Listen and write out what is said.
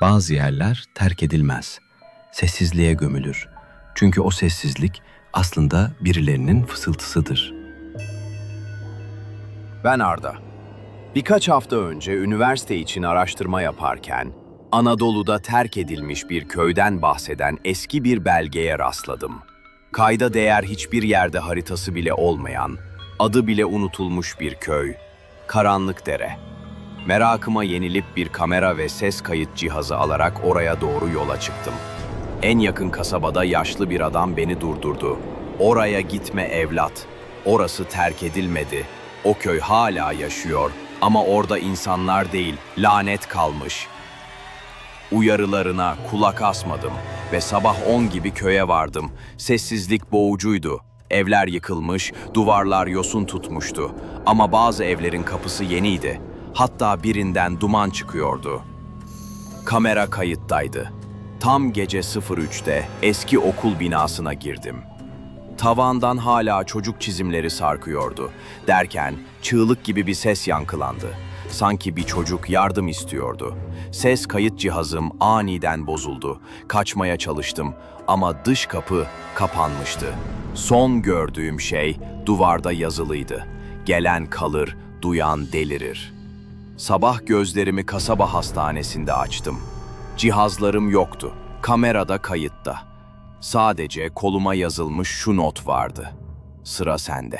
Bazı yerler terk edilmez. Sessizliğe gömülür. Çünkü o sessizlik aslında birilerinin fısıltısıdır. Ben Arda. Birkaç hafta önce üniversite için araştırma yaparken Anadolu'da terk edilmiş bir köyden bahseden eski bir belgeye rastladım. Kayda değer hiçbir yerde haritası bile olmayan, adı bile unutulmuş bir köy. Karanlık Dere. Merakıma yenilip bir kamera ve ses kayıt cihazı alarak oraya doğru yola çıktım. En yakın kasabada yaşlı bir adam beni durdurdu. Oraya gitme evlat. Orası terk edilmedi. O köy hala yaşıyor ama orada insanlar değil, lanet kalmış. Uyarılarına kulak asmadım ve sabah 10 gibi köye vardım. Sessizlik boğucuydu. Evler yıkılmış, duvarlar yosun tutmuştu. Ama bazı evlerin kapısı yeniydi. Hatta birinden duman çıkıyordu. Kamera kayıttaydı. Tam gece 03'te eski okul binasına girdim. Tavandan hala çocuk çizimleri sarkıyordu. Derken çığlık gibi bir ses yankılandı. Sanki bir çocuk yardım istiyordu. Ses kayıt cihazım aniden bozuldu. Kaçmaya çalıştım ama dış kapı kapanmıştı. Son gördüğüm şey duvarda yazılıydı. Gelen kalır, duyan delirir. Sabah gözlerimi kasaba hastanesinde açtım. Cihazlarım yoktu. Kamerada kayıtta. Sadece koluma yazılmış şu not vardı. Sıra sende.